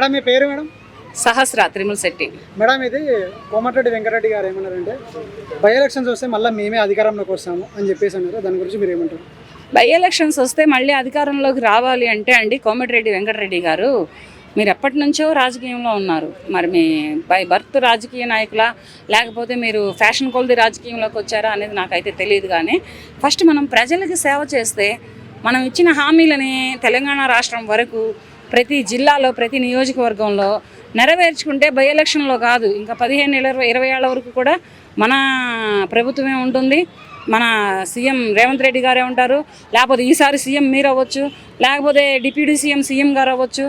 Madam మీ పేరు madam? Sahasra Trimul Shetty. Madam ఇది కోమటిరెడ్డి వెంకటరెడ్డి గారు ఏమన్నారంటే బై ఎలక్షన్స్ వస్తే మళ్ళీ మేమే అధికారంలోకి వస్తాము అని చెప్పేసి అన్నారు. దాని గురించి మీరు ఏమంటారు? బై ఎలక్షన్స్ వస్తే మళ్ళీ అధికారంలోకి రావాలి అంటే అండి కోమటిరెడ్డి వెంకటరెడ్డి గారు మీరు ఎప్పటి నుంచో రాజకీయంలో ఉన్నారు. మరి మీ బై బర్త్ రాజకీయ నాయకులా లేకపోతే మీరు ఫ్యాషన్ కొలది రాజకీయంలోకి వచ్చారా అనేది నాకైతే తెలియదు కానీ ఫస్ట్ మనం ప్రజలకి సేవ చేస్తే మనం ఇచ్చిన హామీలని తెలంగాణ రాష్ట్రం వరకు ప్రతి జిల్లాలో ప్రతి నియోజకవర్గంలో నెరవేర్చుకుంటే బై ఎలక్షన్లో కాదు. ఇంకా పదిహేను ఇరవై ఇరవై ఏళ్ళ వరకు కూడా మన ప్రభుత్వమే ఉంటుంది. మన సీఎం రేవంత్ రెడ్డి గారే ఉంటారు. లేకపోతే ఈసారి సీఎం మీరు అవ్వచ్చు లేకపోతే డిప్యూటీ సీఎం సీఎం గారు అవ్వచ్చు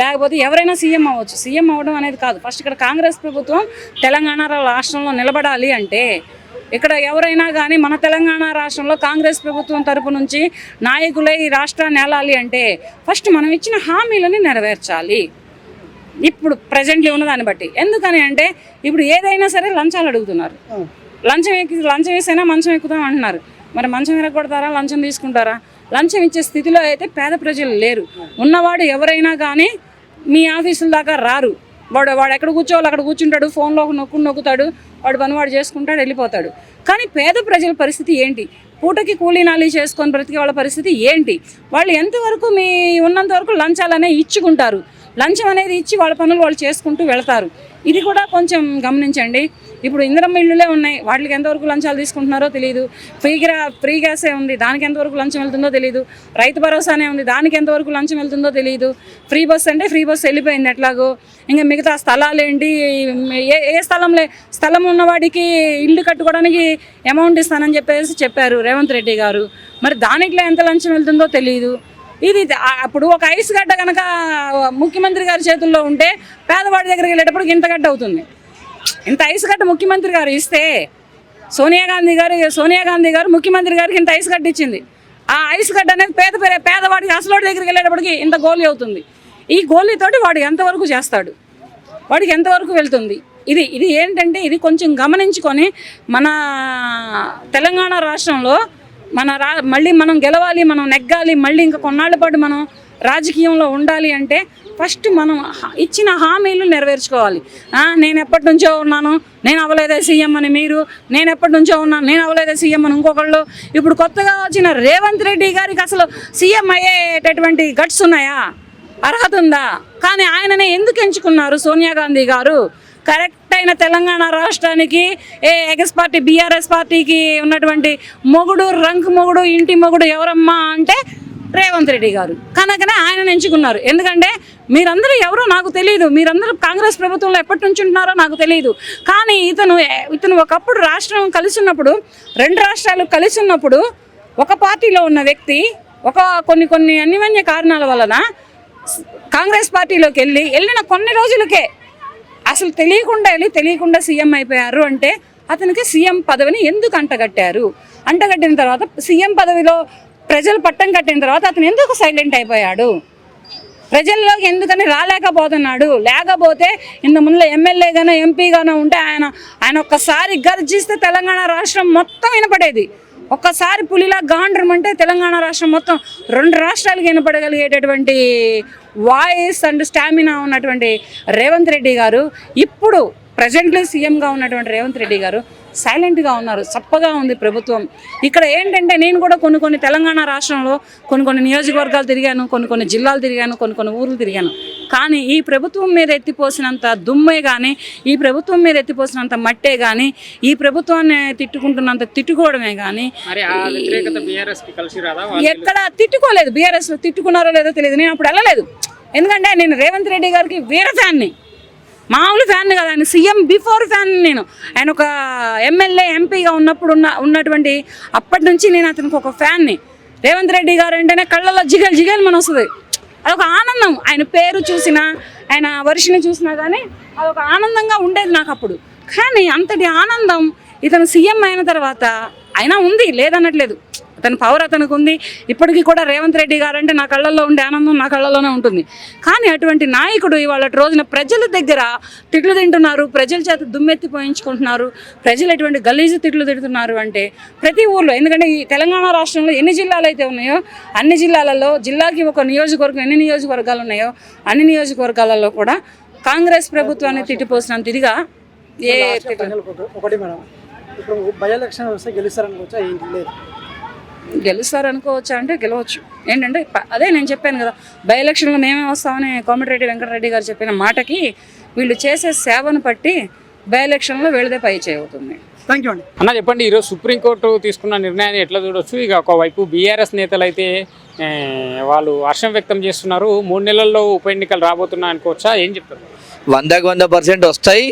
లేకపోతే ఎవరైనా సీఎం అవ్వచ్చు. సీఎం అవ్వడం అనేది కాదు. ఫస్ట్ ఇక్కడ కాంగ్రెస్ ప్రభుత్వం తెలంగాణ రాష్ట్రంలో నిలబడాలి అంటే ఇక్కడ ఎవరైనా కానీ మన తెలంగాణ రాష్ట్రంలో కాంగ్రెస్ ప్రభుత్వం తరపు నుంచి నాయకులై ఈ రాష్ట్రాన్ని ఏలాలి అంటే ఫస్ట్ మనం ఇచ్చిన హామీలని నెరవేర్చాలి. ఇప్పుడు ప్రజెంట్లీ ఉన్నదాన్ని బట్టి. ఎందుకని అంటే ఇప్పుడు ఏదైనా సరే లంచాలు అడుగుతున్నారు. లంచం ఎక్కి లంచం వేసైనా మంచం ఎక్కుతాం అంటున్నారు. మరి మంచం ఎరగొడతారా లంచం తీసుకుంటారా? లంచం ఇచ్చే స్థితిలో అయితే పేద ప్రజలు లేరు. ఉన్నవాడు ఎవరైనా కానీ మీ ఆఫీసుల దాకా రారు. వాడు వాడు ఎక్కడ కూర్చోవాలి అక్కడ కూర్చుంటాడు ఫోన్లో నొక్కు నొక్కుతాడు వాడు పని వాడు చేసుకుంటాడు వెళ్ళిపోతాడు. కానీ పేద ప్రజల పరిస్థితి ఏంటి? పూటకి కూలీ నాలి చేసుకొని బ్రతికే వాళ్ళ పరిస్థితి ఏంటి? వాళ్ళు ఎంతవరకు మీ ఉన్నంత వరకు లంచాలనే ఇచ్చుకుంటారు. లంచం అనేది ఇచ్చి వాళ్ళ పనులు వాళ్ళు చేసుకుంటూ వెళ్తారు. ఇది కూడా కొంచెం గమనించండి. ఇప్పుడు ఇందిరమ్మ ఇళ్ళులే ఉన్నాయి. వాటికి ఎంతవరకు లంచాలు తీసుకుంటున్నారో తెలియదు ఫ్రీ గ్రా ఫ్రీ గ్యాసే ఉంది. దానికి ఎంతవరకు లంచం వెళ్తుందో తెలియదు రైతు భరోసానే ఉంది. దానికి ఎంతవరకు లంచం వెళ్తుందో తెలియదు ఫ్రీ బస్ అంటే ఫ్రీ బస్ వెళ్ళిపోయింది ఎట్లాగో. ఇంకా మిగతా స్థలాలు ఏంటి ఏ ఏ స్థలంలో? స్థలం ఉన్నవాడికి ఇల్లు కట్టుకోవడానికి అమౌంట్ ఇస్తానని చెప్పేసి చెప్పారు రేవంత్ రెడ్డి గారు. మరి దానిట్లో ఎంత లంచం వెళ్తుందో తెలియదు ఇది అప్పుడు ఒక ఐస్ గడ్డ కనుక ముఖ్యమంత్రి గారి చేతుల్లో ఉంటే పేదవాడి దగ్గరికి వెళ్ళేటప్పుడు ఇంత గడ్డ అవుతుంది. ఇంత ఐస్ గడ్డ ముఖ్యమంత్రి గారు ఇస్తే సోనియా గాంధీ గారు సోనియా గాంధీ గారు ముఖ్యమంత్రి గారికి ఇంత ఐస్ గడ్డ ఇచ్చింది. ఆ ఐస్ గడ్డ అనేది పేద పేద పేదవాడికి అసలోడి దగ్గరికి వెళ్ళేటప్పటికి ఇంత గోలీ అవుతుంది. ఈ గోలీతోటి వాడు ఎంతవరకు చేస్తాడు? వాడికి ఎంతవరకు వెళ్తుంది? ఇది ఇది ఏంటంటే ఇది కొంచెం గమనించుకొని మన తెలంగాణ రాష్ట్రంలో మన రా మళ్ళీ మనం గెలవాలి మనం నెగ్గాలి మళ్ళీ ఇంకా కొన్నాళ్ళ పాటు మనం రాజకీయంలో ఉండాలి అంటే ఫస్ట్ మనం ఇచ్చిన హామీలు నెరవేర్చుకోవాలి. నేను ఎప్పటి నుంచో ఉన్నాను నేను అవ్వలేదే సీఎం అని మీరు నేను ఎప్పటి నుంచో ఉన్నాను నేను అవ్వలేదే సీఎం అని ఇంకొకళ్ళు. ఇప్పుడు కొత్తగా వచ్చిన రేవంత్ రెడ్డి గారికి అసలు సీఎం అయ్యేటటువంటి గట్స్ ఉన్నాయా? అర్హత ఉందా? కానీ ఆయననే ఎందుకు ఎంచుకున్నారు సోనియా గాంధీ గారు? కరెక్ట్ అయిన తెలంగాణ రాష్ట్రానికి ఏ ఎగస్ పార్టీ బీఆర్ఎస్ పార్టీకి ఉన్నటువంటి మొగుడు రంక్ మొగుడు ఇంటి మొగుడు ఎవరమ్మా అంటే రేవంత్ రెడ్డి గారు. కనుకనే ఆయన ఎంచుకున్నారు. ఎందుకంటే మీరందరూ ఎవరో నాకు తెలియదు మీరందరూ కాంగ్రెస్ ప్రభుత్వంలో ఎప్పటి నుంచి ఉంటున్నారో నాకు తెలియదు కానీ ఇతను ఇతను ఒకప్పుడు రాష్ట్రం కలిసి ఉన్నప్పుడు రెండు రాష్ట్రాలు కలిసి ఉన్నప్పుడు ఒక పార్టీలో ఉన్న వ్యక్తి ఒక కొన్ని కొన్ని అన్యమన్య కారణాల వలన కాంగ్రెస్ పార్టీలోకి వెళ్ళి వెళ్ళిన కొన్ని రోజులకే అసలు తెలియకుండా వెళ్ళి తెలియకుండా సీఎం అయిపోయారు అంటే అతనికి సీఎం పదవిని ఎందుకు అంటగట్టారు? అంటగట్టిన తర్వాత సీఎం పదవిలో ప్రజలు పట్టం కట్టిన తర్వాత అతను ఎందుకు సైలెంట్ అయిపోయాడు? ప్రజల్లోకి ఎందుకని రాలేకపోతున్నాడు? లేకపోతే ఇంత ముందులో ఎమ్మెల్యేగానో ఎంపీగానో ఉంటే ఆయన ఆయన ఒక్కసారి గర్జిస్తే తెలంగాణ రాష్ట్రం మొత్తం వినపడేది. ఒక్కసారి పులిలా గాండ్రం అంటే తెలంగాణ రాష్ట్రం మొత్తం రెండు రాష్ట్రాలకు వినపడగలిగేటటువంటి వాయిస్ అండ్ స్టామినా ఉన్నటువంటి రేవంత్ రెడ్డి గారు ఇప్పుడు ప్రజెంట్లీ సీఎంగా ఉన్నటువంటి రేవంత్ రెడ్డి గారు సైలెంట్గా ఉన్నారు చప్పగా ఉంది ప్రభుత్వం. ఇక్కడ ఏంటంటే నేను కూడా కొన్ని కొన్ని తెలంగాణ రాష్ట్రంలో కొన్ని కొన్ని నియోజకవర్గాలు తిరిగాను కొన్ని కొన్ని జిల్లాలు తిరిగాను కొన్ని కొన్ని ఊర్లు తిరిగాను. కానీ ఈ ప్రభుత్వం మీద ఎత్తిపోసినంత దుమ్మే కానీ ఈ ప్రభుత్వం మీద ఎత్తిపోసినంత మట్టే కానీ ఈ ప్రభుత్వాన్ని తిట్టుకుంటున్నంత తిట్టుకోవడమే కానీ ఎక్కడ తిట్టుకోలేదు. బీఆర్ఎస్ తిట్టుకున్నారో లేదో తెలియదు. నేను అప్పుడు వెళ్ళలేదు. ఎందుకంటే నేను రేవంత్ రెడ్డి గారికి వీర ఫ్యాన్ని. మామూలు ఫ్యాన్ కదా. ఆయన సీఎం బిఫోర్ ఫ్యాన్ నేను. ఆయన ఒక ఎమ్మెల్యే ఎంపీగా ఉన్నప్పుడు ఉన్న ఉన్నటువంటి అప్పటి నుంచి నేను అతనికి ఒక ఫ్యాన్ని. రేవంత్ రెడ్డి గారు అంటేనే కళ్ళల్లో జిగల్ జిగల్ మన వస్తుంది. అదొక ఆనందం. ఆయన పేరు చూసినా ఆయన వర్షిని చూసినా కానీ అదొక ఆనందంగా ఉండేది నాకు అప్పుడు. కానీ అంతటి ఆనందం ఇతను సీఎం అయిన తర్వాత అయినా ఉంది లేదనట్లేదు. తన పవర్ అతనికి ఉంది. ఇప్పటికీ కూడా రేవంత్ రెడ్డి గారు అంటే నా కళ్ళల్లో ఉండే ఆనందం నా కళ్ళలోనే ఉంటుంది. కానీ అటువంటి నాయకుడు ఇవాళ రోజున ప్రజల దగ్గర తిట్లు తింటున్నారు ప్రజల చేత దుమ్మెత్తి పోయించుకుంటున్నారు ప్రజలు ఎటువంటి గలీజు తిట్లు తిడుతున్నారు అంటే ప్రతి ఊర్లో ఎందుకంటే ఈ తెలంగాణ రాష్ట్రంలో ఎన్ని జిల్లాలు అయితే ఉన్నాయో అన్ని జిల్లాలలో జిల్లాకి ఒక నియోజకవర్గం ఎన్ని నియోజకవర్గాలు ఉన్నాయో అన్ని నియోజకవర్గాలలో కూడా కాంగ్రెస్ ప్రభుత్వాన్ని తిట్టిపోసినంత ఇదిగా ఏ ఒకటి మేడం ఇప్పుడు బై ఎలక్షన్ వస్తే గెలుస్తారనుకోవచ్చా ఏంటి లేదు. గెలుస్తారు అనుకోవచ్చా అంటే గెలవచ్చు. ఏంటంటే అదే నేను చెప్పాను కదా బై ఎలక్షన్లో మేమే వస్తామని కోమటిరెడ్డి వెంకటరెడ్డి గారు చెప్పిన మాటకి వీళ్ళు చేసే సేవను బట్టి బై ఎలక్షన్లో వీళ్ళదే పై చేయవుతుంది థ్యాంక్ యూ అండి. అన్న చెప్పండి ఈరోజు సుప్రీంకోర్టు తీసుకున్న నిర్ణయాన్ని ఎట్లా చూడొచ్చు? ఇక ఒకవైపు బీఆర్ఎస్ నేతలు అయితే వాళ్ళు హర్షం వ్యక్తం చేస్తున్నారు. మూడు నెలల్లో ఉప ఎన్నికలు రాబోతున్నాయి అనుకోవచ్చా ఏం చెప్తారు? వందకు వంద పర్సెంట్ వస్తాయి.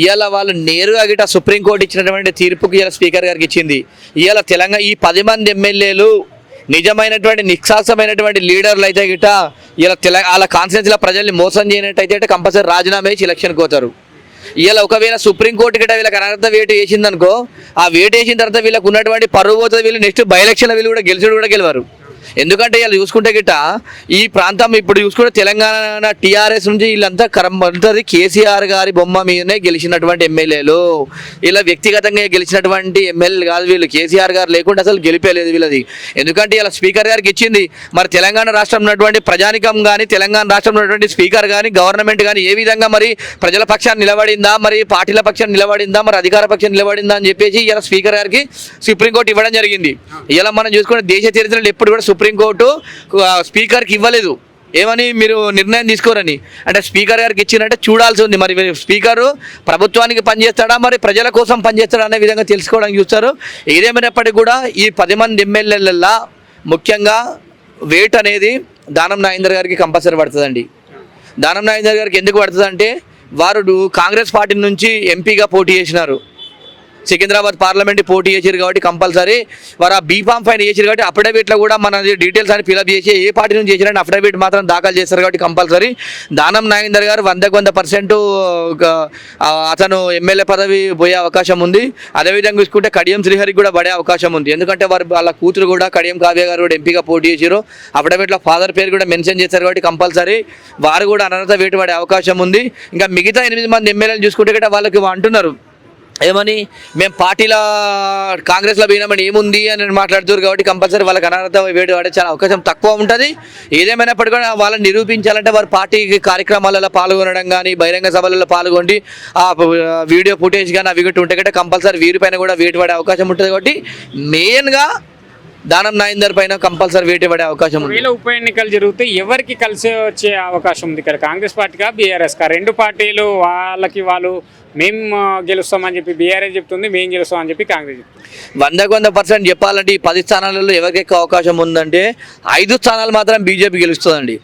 ఇవాళ వాళ్ళు నేరుగా గిట సుప్రీంకోర్టు ఇచ్చినటువంటి తీర్పుకి ఇవాళ స్పీకర్ గారికి ఇచ్చింది. ఇవాళ తెలంగాణ ఈ పది మంది ఎమ్మెల్యేలు నిజమైనటువంటి నిక్షాసమైనటువంటి లీడర్లు అయితే గిట ఇలా తెలంగాణ వాళ్ళ కాన్స్టిట్యూన్సీల ప్రజల్ని మోసం చేయనట్టయితే కంపల్సరీ రాజీనామా చేసి ఎలక్షన్కి పోతారు. ఇవాళ ఒకవేళ సుప్రీంకోర్టు గిట వీళ్ళకి అనర్థ వేటు వేసిందనుకో ఆ వేటు వేసిన తర్వాత వీళ్ళకు ఉన్నటువంటి పరువు పోతుంది వీళ్ళు నెక్స్ట్ బై ఎలక్షన్లో వీళ్ళు కూడా గెలిచి కూడా గెలవరు. ఎందుకంటే వీళ్ళు చూసుకుంటే గిట్ట ఈ ప్రాంతం ఇప్పుడు చూసుకుంటే తెలంగాణ టీఆర్ఎస్ నుంచి వీళ్ళంతా కరంబంతది కేసీఆర్ గారి బొమ్మ మీదనే గెలిచినటువంటి ఎమ్మెల్యేలు. ఇలా వ్యక్తిగతంగా గెలిచినటువంటి ఎమ్మెల్యేలు కాదు వీళ్ళు. కేసీఆర్ గారు లేకుండా అసలు గెలిపేయలేదు వీళ్ళది. ఎందుకంటే ఇలా స్పీకర్ గారికి ఇచ్చింది మరి తెలంగాణ రాష్ట్రం ఉన్నటువంటి ప్రజానికం కానీ తెలంగాణ రాష్ట్రం ఉన్నటువంటి స్పీకర్ కానీ గవర్నమెంట్ కానీ ఏ విధంగా మరి ప్రజల పక్షాన్ని నిలబడిందా మరి పార్టీల పక్షాన్ని నిలబడిందా మరి అధికార పక్షాన్ని నిలబడిందా అని చెప్పేసి ఇలా స్పీకర్ గారికి సుప్రీంకోర్టు ఇవ్వడం జరిగింది. ఇలా మనం చూసుకుంటే దేశ చరిత్రలో ఎప్పుడు కూడా సుప్రీంకోర్టు స్పీకర్కి ఇవ్వలేదు. ఏమని మీరు నిర్ణయం తీసుకోరని? అంటే స్పీకర్ గారికి ఇచ్చినట్టే చూడాల్సి ఉంది. మరి మీరు స్పీకరు ప్రభుత్వానికి పనిచేస్తాడా? మరి ప్రజల కోసం పనిచేస్తాడా అనే విధంగా తెలుసుకోవడానికి చూస్తారు. ఏదేమైనప్పటికీ కూడా ఈ పది మంది ఎమ్మెల్యేలల్లా ముఖ్యంగా వేట్ అనేది దానం నాగేందర్ గారికి కంపల్సరీ పడుతుందండి. దానం నాగేందర్ గారికి ఎందుకు పడుతుంది అంటే వారు కాంగ్రెస్ పార్టీ నుంచి ఎంపీగా పోటీ చేసినారు. సికింద్రాబాద్ పార్లమెంట్ పోటీ చేసారు కాబట్టి కంపల్సరీ. వారు ఆ బీఫామ్ ఫైన్ చేసారు కాబట్టి అఫిడవిట్లో కూడా మన డీటెయిల్స్ అని ఫిలప్ చేసి ఏ పార్టీ నుంచి చేసినట్టు అఫిడవిట్ మాత్రం దాఖలు చేస్తారు కాబట్టి కంపల్సరీ. దానం నాగేందర్ గారు వందకు వంద పర్సెంట్ అతను ఎమ్మెల్యే పదవి పోయే అవకాశం ఉంది. అదేవిధంగా చూసుకుంటే కడియం శ్రీహరికి కూడా పడే అవకాశం ఉంది. ఎందుకంటే వారు వాళ్ళ కూతురు కూడా కడియం కావ్య గారు కూడా ఎంపీగా పోటీ చేసారు అఫిడవిట్లో ఫాదర్ పేరు కూడా మెన్షన్ చేశారు కాబట్టి కంపల్సరీ. వారు కూడా అనర్హత వేటు పడే అవకాశం ఉంది. ఇంకా మిగతా ఎనిమిది మంది ఎమ్మెల్యేలు చూసుకుంటే కూడా వాళ్ళకి అంటున్నారు. ఏమని? మేము పార్టీలో కాంగ్రెస్లో పోయినామని ఏముంది అని మాట్లాడుతున్నారు కాబట్టి కంపల్సరీ వాళ్ళకి అనర్హత వేడి పడే చాలా అవకాశం తక్కువ ఉంటుంది. ఏదేమైనప్పటికీ కూడా వాళ్ళని నిరూపించాలంటే వారు పార్టీ కార్యక్రమాలలో పాల్గొనడం కానీ బహిరంగ సభలలో పాల్గొండి ఆ వీడియో ఫుటేజ్ కానీ అవి ఉంటే కంటే కంపల్సరీ వీరిపైన కూడా వేటు పడే అవకాశం ఉంటుంది కాబట్టి మెయిన్గా దానం నాయందర్ పైన కంపల్సరీ వేటు పడే అవకాశం ఉంది. ఉప ఎన్నికలు జరిగితే ఎవరికి కలిసి వచ్చే అవకాశం ఉంది? ఇక్కడ కాంగ్రెస్ పార్టీగా బీఆర్ఎస్ కా రెండు పార్టీలు వాళ్ళకి వాళ్ళు మేము గెలుస్తామని చెప్పి బీఆర్ఎస్ చెప్తుంది మేము గెలుస్తామని చెప్పి కాంగ్రెస్ చెప్తుంది. వందకు వంద పర్సెంట్ చెప్పాలంటే ఈ పది స్థానాలలో ఎవరికెక్కువ అవకాశం ఉందంటే ఐదు స్థానాలు మాత్రం బీజేపీ గెలుస్తుందండి.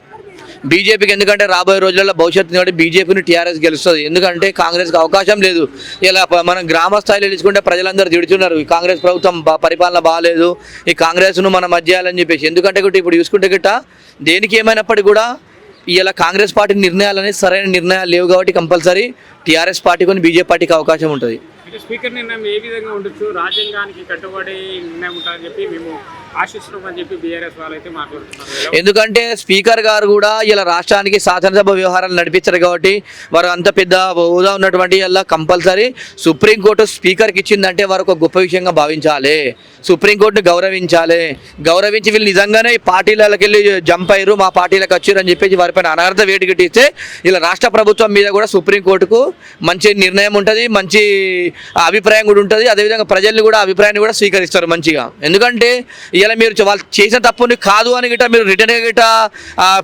బీజేపీకి ఎందుకంటే రాబోయే రోజుల్లో భవిష్యత్తు కాబట్టి బీజేపీని టీఆర్ఎస్ గెలుస్తుంది. ఎందుకంటే కాంగ్రెస్కి అవకాశం లేదు. ఇలా మనం గ్రామ స్థాయిలో తీసుకుంటే ప్రజలందరూ తిడుతున్నారు ఈ కాంగ్రెస్ ప్రభుత్వం పరిపాలన బాగాలేదు ఈ కాంగ్రెస్ను మనం మధ్యాలని చెప్పేసి. ఎందుకంటే ఇప్పుడు చూసుకుంటే గిట్ట దేనికి ఏమైనప్పటికీ కూడా ఇలా కాంగ్రెస్ పార్టీ నిర్ణయాలు అనేది సరైన నిర్ణయాలు లేవు కాబట్టి కంపల్సరీ టీఆర్ఎస్ పార్టీ కొన్ని బీజేపీ పార్టీకి అవకాశం ఉంటుంది. అయితే స్పీకర్ నిర్ణయం ఏ విధంగా ఉండొచ్చు? రాజ్యాంగానికి కట్టుబడి నిర్ణయం ఉంటుందని చెప్పి మేము ఆశిస్తున్నామని చెప్పి బీఆర్ఎస్ వాళ్ళు అయితే మాట్లాడుతున్నారు ఎందుకంటే స్పీకర్ గారు కూడా ఇలా రాష్ట్రానికి శాసనసభ వ్యవహారాలు నడిపించారు కాబట్టి వారు అంత పెద్ద హోదా ఉన్నటువంటి ఇలా కంపల్సరీ సుప్రీంకోర్టు స్పీకర్కి ఇచ్చిందంటే వారు ఒక గొప్ప విషయంగా భావించాలి. సుప్రీంకోర్టును గౌరవించాలి. గౌరవించి వీళ్ళు నిజంగానే ఈ పార్టీలకి వెళ్ళి జంప్ అయ్యారు మా పార్టీలకు వచ్చారు అని చెప్పేసి వారిపైన అనర్థ వేటు గిట్టిస్తే ఇలా రాష్ట్ర ప్రభుత్వం మీద కూడా సుప్రీంకోర్టుకు మంచి నిర్ణయం ఉంటుంది మంచి అభిప్రాయం కూడా ఉంటుంది. అదేవిధంగా ప్రజల్ని కూడా అభిప్రాయాన్ని కూడా స్వీకరిస్తారు మంచిగా. ఎందుకంటే ఇలా మీరు వాళ్ళు చేసిన తప్పుని కాదు అని గిట్ట మీరు రిటర్న్ గిట్ట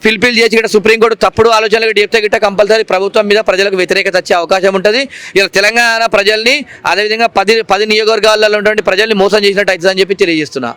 ఫిల్ఫిల్ చేసి గిట్ట సుప్రీంకోర్టు తప్పుడు ఆలోచనలు గిట్ట చెప్తే గిట్ట కంపల్సరీ ప్రభుత్వం మీద ప్రజలకు వ్యతిరేకత వచ్చే అవకాశం ఉంటుంది. ఇలా తెలంగాణ ప్రజల్ని అదేవిధంగా పది పది నియోజకవర్గాలలో ఉన్నటువంటి ప్రజల్ని మోసం చేసినట్టు అవుతుందని చెప్పి తెలియజేస్తున్నా.